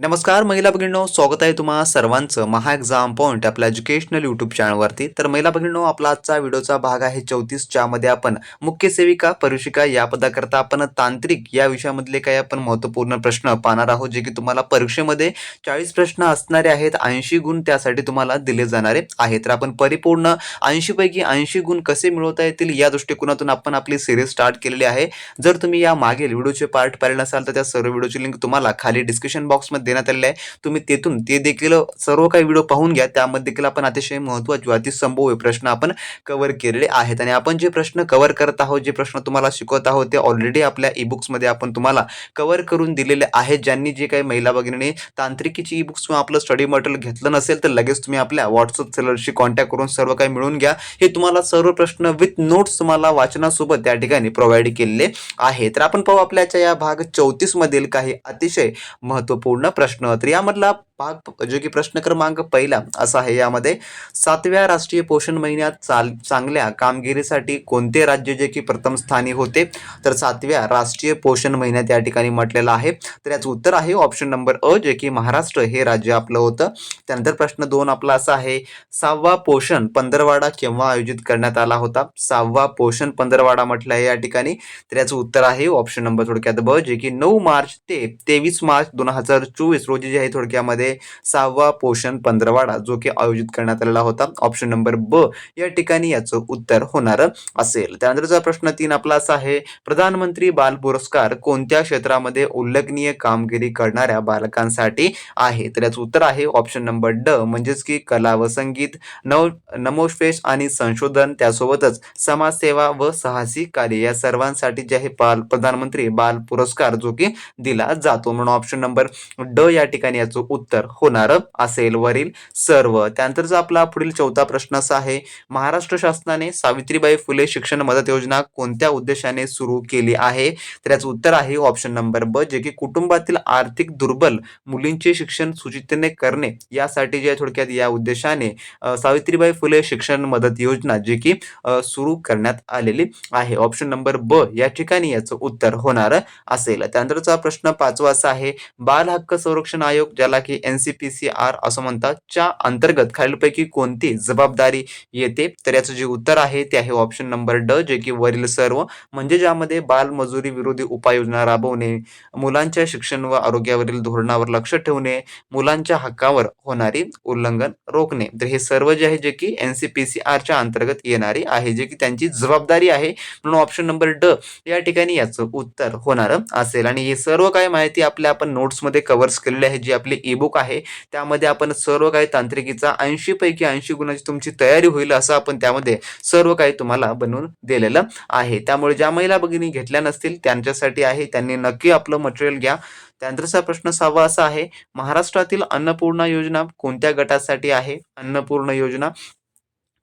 नमस्कार महिला भगिनींनो. स्वागत आहे तुम्हा सर्वांचं महा एक्झाम पॉईंट आपल्या एज्युकेशनल यूट्यूब चॅनलवरती तर महिला भगिनींनो आपला आजचा व्हिडिओचा भाग आहे चौतीसमध्ये आपण मुख्य सेविका परीक्षिका या पदाकरता आपण तांत्रिक या विषयामधले काही आपण महत्त्वपूर्ण प्रश्न पाहणार आहोत जे की तुम्हाला परीक्षेमध्ये चाळीस प्रश्न असणारे आहेत ऐंशी गुण त्यासाठी तुम्हाला दिले जाणारे आहेत. तर आपण परिपूर्ण ऐंशी पैकी ऐंशी गुण कसे मिळवता येतील या दृष्टिकोनातून आपण आपली सिरीज स्टार्ट केलेली आहे. जर तुम्ही या मागील व्हिडिओचे पार्ट पाहिले नसाल तर त्या सर्व व्हिडिओची लिंक तुम्हाला खाली डिस्क्रिप्शन बॉक्समध्ये देण्यात आलेले आहे. तुम्ही तेथून ते देखील सर्व काही व्हिडिओ पाहून घ्या. त्यामध्ये देखील आपण अतिशय महत्त्वाचे अति संभव्य प्रश्न आपण कव्हर केलेले आहेत. आणि आपण जे प्रश्न कव्हर करत आहोत जे प्रश्न तुम्हाला शिकवत आहोत ते ऑलरेडी आपल्या ई बुक्समध्ये आपण तुम्हाला कव्हर करून दिलेले आहेत. ज्यांनी जे काही महिला भगिनीने तांत्रिकीची ई बुक्स किंवा आपलं स्टडी मटेरियल घेतलं नसेल तर लगेच तुम्ही आपल्या व्हॉट्सअप सेलरशी कॉन्टॅक्ट करून सर्व काही मिळून घ्या. हे तुम्हाला सर्व प्रश्न विथ नोट्स तुम्हाला वाचनासोबत त्या ठिकाणी प्रोव्हाइड केलेले आहे. तर आपण पाहू आपल्याच्या या भाग चौतीसमधील काही अतिशय महत्त्वपूर्ण प्रश्न तर यामधला भाग जो की प्रश्न क्रमांक पहिला असा आहे. यामध्ये सातव्या राष्ट्रीय पोषण महिन्यात चाल चांगल्या कामगिरीसाठी कोणते राज्य जे की प्रथम स्थानी होते? तर सातव्या राष्ट्रीय पोषण महिन्यात या ठिकाणी म्हटलेलं आहे. तर याचं उत्तर आहे ऑप्शन नंबर अ जे की महाराष्ट्र हे राज्य आपलं होतं. त्यानंतर प्रश्न दोन आपला असा आहे सहावा पोषण पंधरवाडा केव्हा आयोजित करण्यात आला होता? सहावा पोषण पंधरवाडा म्हटलं आहे या ठिकाणी. तर याचं उत्तर आहे ऑप्शन नंबर थोडक्यात ब जे की नऊ मार्च ते तेवीस मार्च दोन हजार चोवीस रोजी जे आहे थोडक्यामध्ये सहावा पोषण पंधरवाडा जो की आयोजित करण्यात आलेला होता. ऑप्शन नंबर ब या ठिकाणी याचं उत्तर होणार असेल. त्यानंतरचा प्रश्न तीन आपला असा आहे प्रधानमंत्री बाल पुरस्कार कोणत्या क्षेत्रामध्ये उल्लेखनीय कामगिरी करणाऱ्या बालकांसाठी आहे? तर याचं उत्तर आहे ऑप्शन नंबर ड म्हणजेच की कला व संगीत नव नमोश्वेश आणि संशोधन त्यासोबतच समाजसेवा व साहसी कार्य या सर्वांसाठी जे आहे बाल प्रधानमंत्री बाल पुरस्कार जो की दिला जातो. म्हणून ऑप्शन नंबर ड या ठिकाणी याचं उत्तर होणार असेल वरील सर्व. त्यानंतरचा आपला पुढील चौथा प्रश्न असा आहे महाराष्ट्र शासनाने सावित्रीबाई फुले शिक्षण मदत योजना कोणत्या उद्देशाने सुरू केली आहे? तर याचं उत्तर आहे ऑप्शन नंबर ब जे की कुटुंबातील आर्थिक दुर्बल मुलींचे शिक्षण सुचितेने करणे यासाठी जे थोडक्यात या उद्देशाने सावित्रीबाई फुले शिक्षण मदत योजना जी की सुरू करण्यात आलेली आहे. ऑप्शन नंबर ब या ठिकाणी याचं उत्तर होणार असेल. त्यानंतरचा प्रश्न पाचवा असा आहे बाल हक्क संरक्षण आयोग ज्याला की N C P C R असं म्हणतात च्या अंतर्गत खालीलपैकी कोणती जबाबदारी येते? तर याचं जे उत्तर आहे ते आहे ऑप्शन नंबर ड जे की वरील सर्व. म्हणजे ज्यामध्ये बालमजुरी विरोधी उपाययोजना राबवणे मुलांच्या शिक्षण व आरोग्यावरील धोरणावर लक्ष ठेवणे मुलांच्या हक्कावर होणारी उल्लंघन रोखणे. तर हे सर्व जे आहे जे की एन सी पी सी आरच्या अंतर्गत येणारी आहे जे की त्यांची जबाबदारी आहे. म्हणून ऑप्शन नंबर ड या ठिकाणी याचं उत्तर होणार असेल. आणि हे सर्व काय माहिती आपल्या आपण नोट्समध्ये कव्हर्स केलेली आहे जी आपली ई बुक आहे. त्यामध्ये आपण सर्व काही तांत्रिकीचा ऐंशी पैकी ऐंशी गुणाची तुमची तयारी होईल असं आपण त्यामध्ये सर्व काही तुम्हाला बनवून दिलेलं आहे. त्यामुळे ज्या महिला भगिनी घेतल्या नसतील त्यांच्यासाठी आहे. त्यांनी नक्की आपलं मटेरियल घ्या. त्यानंतरचा प्रश्न सहावा असा आहे महाराष्ट्रातील अन्नपूर्णा योजना कोणत्या गटासाठी आहे? अन्नपूर्ण योजना.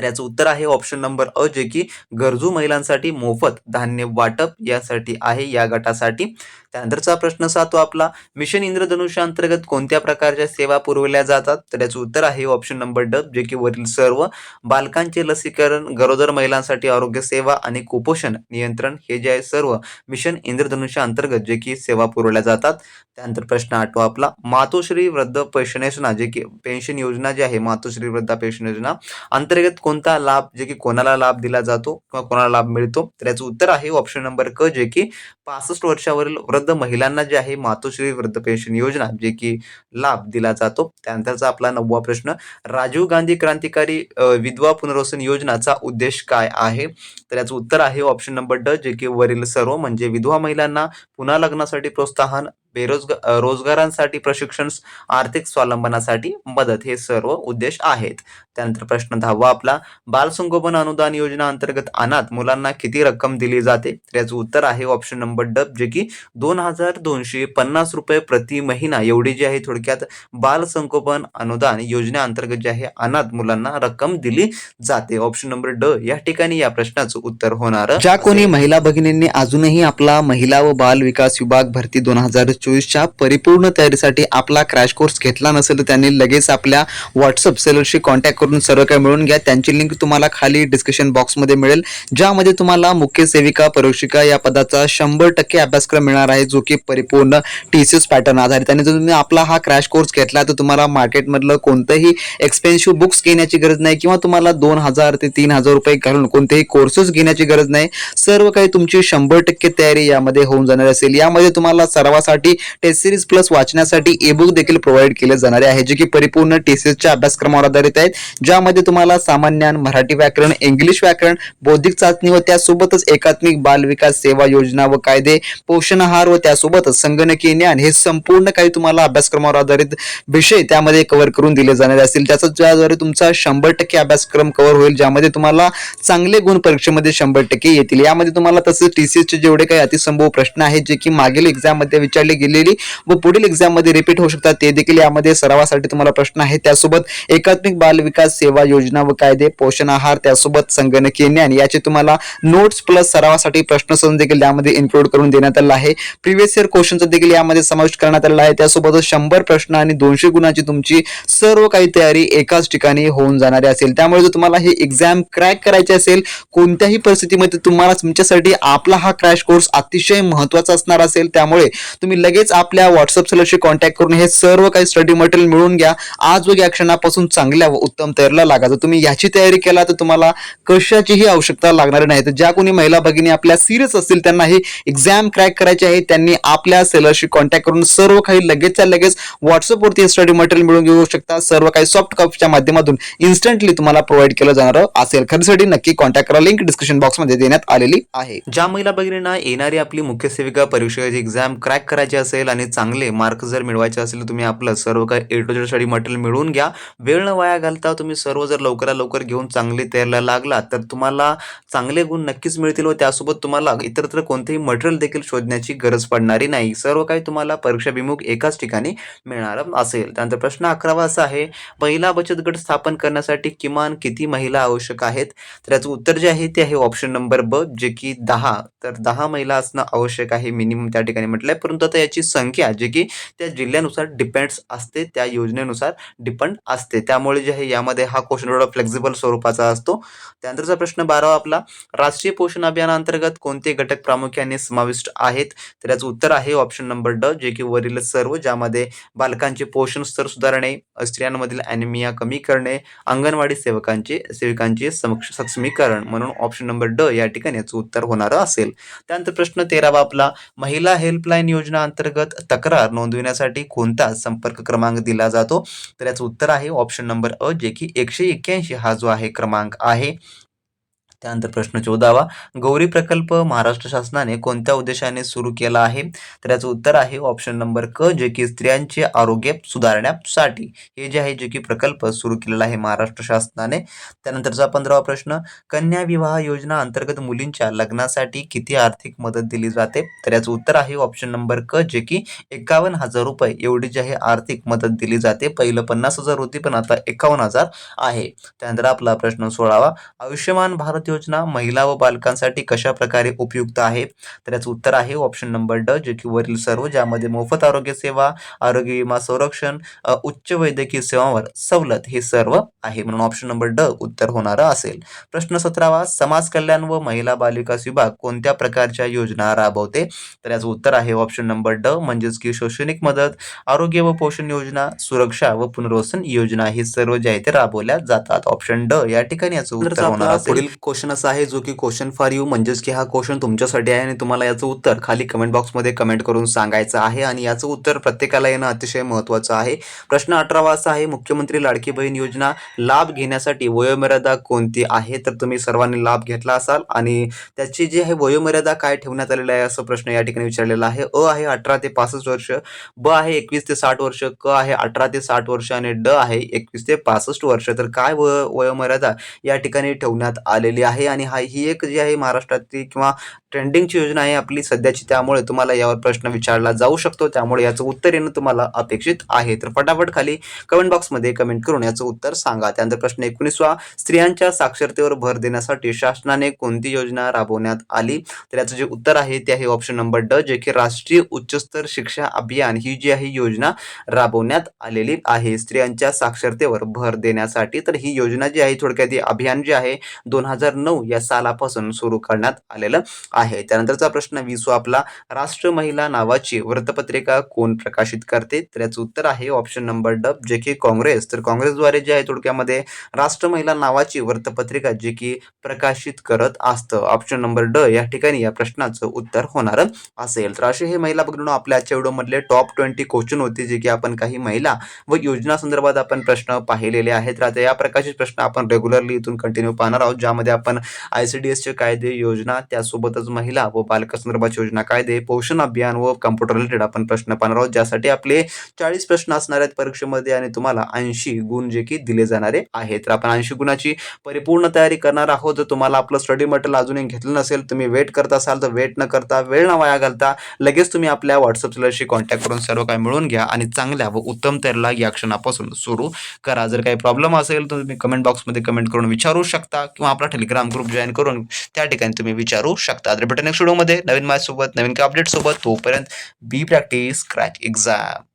तर याचं उत्तर आहे ऑप्शन नंबर अ जे की गरजू महिलांसाठी मोफत धान्य वाटप यासाठी आहे या गटासाठी. त्यानंतरचा प्रश्न सातो आपला मिशन इंद्रधनुष्य अंतर्गत कोणत्या प्रकारच्या सेवा पुरवल्या जातात? तर याचं उत्तर आहे ऑप्शन नंबर ड जे की वरील सर्व बालकांचे लसीकरण गरोदर महिलांसाठी आरोग्य सेवा आणि कुपोषण नियंत्रण हे जे आहे सर्व मिशन इंद्रधनुष्य अंतर्गत जे की सेवा पुरवल्या जातात. त्यानंतर प्रश्न आठवा आपला मातोश्री वृद्ध पेन्शन योजना जे की पेन्शन योजना जी आहे मातोश्री वृद्धा पेन्शन योजना अंतर्गत कोणता लाभ जे की कोणाला लाभ दिला जातो किंवा कोणाला लाभ मिळतो तर याचं उत्तर आहे ऑप्शन नंबर क जे की पासष्ट वर्षावरील वृद्ध महिलांना जे आहे मातोश्री वृद्ध पेन्शन योजना जे की लाभ दिला जातो. त्यानंतरचा आपला नववा प्रश्न राजीव गांधी क्रांतिकारी विधवा पुनर्वसन योजनाचा उद्देश काय आहे? तर याचं उत्तर आहे ऑप्शन नंबर ड जे की वरील सर्व म्हणजे विधवा महिलांना पुन्हा लग्नासाठी प्रोत्साहन बेरोजगार रोजगारांसाठी प्रशिक्षण आर्थिक स्वावलंबनासाठी मदत हे सर्व उद्देश आहेत. त्यानंतर प्रश्न दहावा आपला बालसंगोपन अनुदान योजना अंतर्गत अनाथ मुलांना किती रक्कम दिली जाते? तर याचं उत्तर आहे ऑप्शन नंबर ड जे की दोन हजार दोनशे पन्नास रुपये प्रति महिना. एवढी जी आहे थोडक्यात बाल संगोपन अनुदान योजनेअंतर्गत जे आहे अनाथ मुलांना रक्कम दिली जाते. ऑप्शन नंबर ड या ठिकाणी या प्रश्नाचं उत्तर होणार. ज्या कोणी महिला भगिनींनी अजूनही आपला महिला व बाल विकास विभाग भरती दोन हजार चोवीसच्या परिपूर्ण तयारीसाठी आपला क्रॅश कोर्स घेतला नसेल तर त्यांनी लगेच आपल्या व्हॉट्सअप सेलरशी कॉन्टॅक्ट करून सर्व काही मिळून घ्या. त्यांची लिंक तुम्हाला खाली डिस्क्रिप्शन बॉक्समध्ये मिळेल. ज्यामध्ये तुम्हाला मुख्य सेविका परीक्षिका या पदाचा शंभर टक्के अभ्यासक्रम मिळणार आहे जो की परिपूर्ण टी सी एस पॅटर्न आधारित. आणि जर तुम्ही आपला हा क्रॅश कोर्स घेतला तर तुम्हाला मार्केटमधलं कोणतंही एक्सपेन्सिव्ह बुक्स घेण्याची गरज नाही किंवा तुम्हाला दोन हजार ते तीन हजार रुपये घालून कोणतेही कोर्सेस घेण्याची गरज नाही. सर्व काही तुमची शंभर टक्के तयारी यामध्ये होऊन जाणार असेल. यामध्ये तुम्हाला सर्वासाठी टेस्ट सिरीज प्लस वाचण्यासाठी ई बुक देखील प्रोव्हाइड केले जाणारे आहे जे की परिपूर्ण टेसेसच्या अभ्यासक्रमावर आधारित आहेत. ज्यामध्ये तुम्हाला सामान्य मराठी व्याकरण इंग्लिश व्याकरण बौद्धिक चाचणी व त्यासोबतच एकात्मिक बाल विकास सेवा योजना व कायदे पोषण आहार व त्यासोबतच संगणकीय ज्ञान हे संपूर्ण काही तुम्हाला अभ्यासक्रमावर आधारित विषय त्यामध्ये कव्हर करून दिले जाणारे असतील. त्याचा ज्याद्वारे तुमचा शंभर टक्के अभ्यासक्रम कव्हर होईल ज्यामध्ये तुम्हाला चांगले गुण परीक्षेमध्ये शंभर टक्के येतील. यामध्ये तुम्हाला तसेच टी सी एसचे जेवढे काही अतिसंभव प्रश्न आहेत जे की मागील एक्झाममध्ये विचारले गेलेली व पुढील एक्झाममध्ये रिपीट होऊ शकतात. ते देखील यामध्ये सरावासाठी तुम्हाला प्रश्न आहे. त्यासोबत एकात्मिक बाल विकास सेवा योजना व कायदे पोषण आहार त्यासोबत संगणकीय ज्ञान याचे तुम्हाला नोट्स प्लस सरावासाठी प्रश्न देखील यामध्ये इन्क्लूड करून देण्यात आला आहे. प्रिव्हियस इयर क्वेश्चनचा देखील यामध्ये समावेश करण्यात आलेला आहे. त्यासोबतच शंभर प्रश्न आणि दोनशे गुणाची तुमची सर्व काही तयारी एकाच ठिकाणी होऊन जाणारी असेल. त्यामुळे जर तुम्हाला हे एक्झाम क्रॅक करायचे असेल कोणत्याही परिस्थितीमध्ये तुम्हाला तुमच्यासाठी आपला हा क्रॅश कोर्स अतिशय महत्त्वाचा असणार असेल. त्यामुळे तुम्ही लगेच आपल्या व्हॉट्सअप सेलरशी कॉन्टॅक्ट करून हे सर्व काही स्टडी मटेरियल मिळून घ्या. आज व या क्षणापासून चांगल्या व उत्तम तयारीला लागा. जर तुम्ही याची तयारी केला तर तुम्हाला कशाचीही आवश्यकता लागणार नाही. तर ज्या कोणी महिला भगिनी आपल्या सिरियस असतील त्यांना हे एक्झाम क्रॅक करायची आहे त्यांनी आपल्या सेलरशी कॉन्टॅक्ट करून सर्व काही लगेचच्या लगेच व्हॉट्सअपवरती स्टडी मटेरियल मिळून घेऊ शकता. सर्व काही सॉफ्ट कॉपीच्या माध्यमातून इन्स्टंटली तुम्हाला प्रोव्हाइड केलं जाणार असेल. खरेदीसाठी नक्की कॉन्टॅक्ट करा. लिंक डिस्क्रिप्शन बॉक्समध्ये देण्यात आलेली आहे. ज्या महिला भगिनींना येणारी आपली मुख्य सेविका परीक्षेची एक्झाम क्रॅक करायची असेल आणि चांगले मार्क जर मिळवायचे असेल तर तुम्ही आपलं सर्व काही A to Z study material मिळवून घ्या. वेळ न वाया घालता तुम्ही सर्व जर लवकरात लवकर घेऊन चांगली तयारीला लागला तर तुम्हाला चांगले गुण नक्कीच मिळतील व त्यासोबत तुम्हाला इतरत्र कोणतेही मटेरियल देखील शोधण्याची गरज पडणारी नाही. सर्व काही तुम्हाला परीक्षाभिमुख एकाच ठिकाणी मिळणार असेल. त्यानंतर प्रश्न अकरावा असा आहे महिला बचत गट स्थापन करण्यासाठी किमान किती महिला आवश्यक आहेत? तर याचं उत्तर जे आहे ते आहे ऑप्शन नंबर ब जे की दहा. तर दहा महिला असणं आवश्यक आहे मिनिमम त्या ठिकाणी म्हटलंय. परंतु आता याची संख्या जे की त्या जिल्ह्यानुसार डिपेंड्स असते त्या योजनेनुसार डिपेंड असते. त्यामुळे जे आहे यामध्ये हा क्वेश्चन थोडा फ्लेक्झिबल स्वरूपाचा असतो. त्यानंतरचा प्रश्न बारावा आपला राष्ट्रीय पोषण अभियानाअंतर्गत कोणते घटक प्रामुख्याने समाविष्ट आहेत? तर याचं उत्तर आहे ऑप्शन नंबर ड जे की वरील सर्व ज्यामध्ये बालकांचे पोषण स्तर सुधारणे स्त्रियांमधील ॲनिमिया कमी करणे अंगणवाडी सेवकांचे सेविकांचे समक्ष सक्षमीकरण म्हणून ऑप्शन नंबर ड या ठिकाणी याचं उत्तर होणार असेल. त्यानंतर प्रश्न तेरावा आपला महिला हेल्पलाईन योजना अंतर्गत अंतर्गत तक्रार नोंदविण्यासाठी कोणता संपर्क क्रमांक दिला जातो? तर याचं उत्तर आहे ऑप्शन नंबर अ जे की एकशे एक्क्याऐंशी हा जो आहे क्रमांक आहे. त्यानंतर प्रश्न चौदावा गौरी प्रकल्प महाराष्ट्र शासनाने कोणत्या उद्देशाने सुरू केला आहे? तर याचं उत्तर आहे ऑप्शन नंबर क जे की स्त्रियांचे आरोग्य सुधारण्यासाठी. हे जे आहे जे की प्रकल्प सुरू केलेला आहे महाराष्ट्र शासनाने. त्यानंतरचा पंधरावा प्रश्न कन्या विवाह योजना अंतर्गत मुलींच्या लग्नासाठी किती आर्थिक मदत दिली जाते? तर याचं उत्तर आहे ऑप्शन नंबर क जे की एकावन्न हजार रुपये. एवढी जी आहे आर्थिक मदत दिली जाते. पहिलं पन्नास हजार होती पण आता एकावन्न हजार आहे. त्यानंतर आपला प्रश्न सोळावा आयुष्यमान भारत योजना महिला व बालकांसाठी कशा प्रकारे उपयुक्त आहे? तर याचं उत्तर आहे ऑप्शन नंबर ड जे की वरील सर्व ज्यामध्ये मोफत आरोग्य सेवा आरोग्य विमा संरक्षण उच्च वैद्यकीय सेवांवर सवलत हे सर्व आहे. म्हणून ऑप्शन नंबर ड उत्तर होणारं असेल. प्रश्न सतरावा समाज कल्याण व महिला बालविकास विभाग कोणत्या प्रकारच्या योजना राबवते? तर याचं उत्तर आहे ऑप्शन नंबर ड म्हणजेच की शैक्षणिक मदत आरोग्य व पोषण योजना सुरक्षा व पुनर्वसन योजना हे सर्व जे आहे ते राबवल्या जातात. ऑप्शन ड या ठिकाणी याचं उत्तर होणार असेल. क्वेश्चन असा आहे जो की क्वेश्चन फॉर यू म्हणजेच की हा क्वेश्चन तुमच्यासाठी आहे आणि तुम्हाला याचं उत्तर खाली कमेंट बॉक्समध्ये कमेंट करून सांगायचं आहे आणि याचं उत्तर प्रत्येकाला येणं अतिशय महत्त्वाचं आहे. प्रश्न अठरावा असा आहे मुख्यमंत्री लाडकी बहीण योजना लाभ घेण्यासाठी वयोमर्यादा कोणती आहे? तर तुम्ही सर्वांनी लाभ घेतला असाल आणि त्याची जी आहे वयोमर्यादा काय ठेवण्यात आलेली आहे असं प्रश्न या ठिकाणी विचारलेला आहे. अ आहे अठरा ते पासष्ट वर्ष ब आहे एकवीस ते साठ वर्ष क आहे अठरा ते साठ वर्ष आणि ड आहे एकवीस ते पासष्ट वर्ष. तर काय व वयोमर्यादा या ठिकाणी ठेवण्यात आलेली आहे आहे आणि हा ही एक जी आहे महाराष्ट्रातली किंवा ट्रेंडिंगची योजना आहे आपली सध्याची. त्यामुळे तुम्हाला यावर प्रश्न विचारला जाऊ शकतो. त्यामुळे याचं उत्तर येणं तुम्हाला अपेक्षित आहे. तर फटाफट खाली कमेंट बॉक्समध्ये कमेंट करून याचं उत्तर सांगा. त्यानंतर प्रश्न एकोणीसवा स्त्रियांच्या साक्षरतेवर भर देण्यासाठी शासनाने कोणती योजना राबवण्यात आली? तर याचं जे उत्तर आहे ते आहे ऑप्शन नंबर ड जे की राष्ट्रीय उच्चस्तर शिक्षा अभियान ही जी आहे योजना राबवण्यात आलेली आहे. स्त्रियांच्या साक्षरतेवर भर देण्यासाठी. तर ही योजना जी आहे थोडक्यात अभियान जे आहे दोन हजार नऊ या सालापासून सुरू करण्यात आलेलं आहे. त्यानंतरचा प्रश्न विसो आपला राष्ट्र महिला नावाची वृत्तपत्रिका कोण प्रकाशित करते? तर याचं उत्तर आहे ऑप्शन नंबर ड जे की काँग्रेस. तर काँग्रेसद्वारे जे आहे थोडक्यामध्ये राष्ट्र महिला नावाची वृत्तपत्रिका जे की प्रकाशित करत असतं. ऑप्शन नंबर ड या ठिकाणी या प्रश्नाचं उत्तर होणार असेल. तर असे हे महिला बघणं आपल्या आजच्या व्हिडिओमधले टॉप ट्वेंटी क्वेश्चन होते जे की आपण काही महिला व योजना संदर्भात आपण प्रश्न पाहिलेले आहेत. तर आता या प्रकारचे प्रश्न आपण रेग्युलरली इथून कंटिन्यू पाहणार आहोत ज्यामध्ये आपण आय सी डी एसचे कायदे योजना त्यासोबतच महिला व बालकासंदर्भाची योजना कायदे पोषण अभियान व कम्प्युटर रिलेटेड आपण प्रश्न पाहणार आहोत ज्यासाठी आपले चाळीस प्रश्न असणार आहेत परीक्षेमध्ये आणि तुम्हाला ऐंशी गुण जे की दिले जाणारे आहेत. तर आपण ऐंशी गुणाची परिपूर्ण तयारी करणार आहोत. जर तुम्हाला आपलं स्टडी मटेरियल अजूनही घेतलं नसेल तुम्ही वेट करत असाल तर वेट न करता वेळ न वाया घालता लगेच तुम्ही आपल्या व्हॉट्सअप सेलरशी कॉन्टॅक्ट करून सर्व काही मिळवून घ्या आणि चांगल्या व उत्तम तयारीला या क्षणापासून सुरू करा. जर काही प्रॉब्लेम असेल तर तुम्ही कमेंट बॉक्समध्ये कमेंट करून विचारू शकता किंवा आपला टेलिग्राम ग्रुप जॉईन करून त्या ठिकाणी तुम्ही विचारू शकता. तर भेटू नेक्स्ट व्हिडिओमध्ये नवीन माझ्यासोबत नवीन अपडेट सोबत तोपर्यंत बी प्रॅक्टिस क्रॅक एक्झाम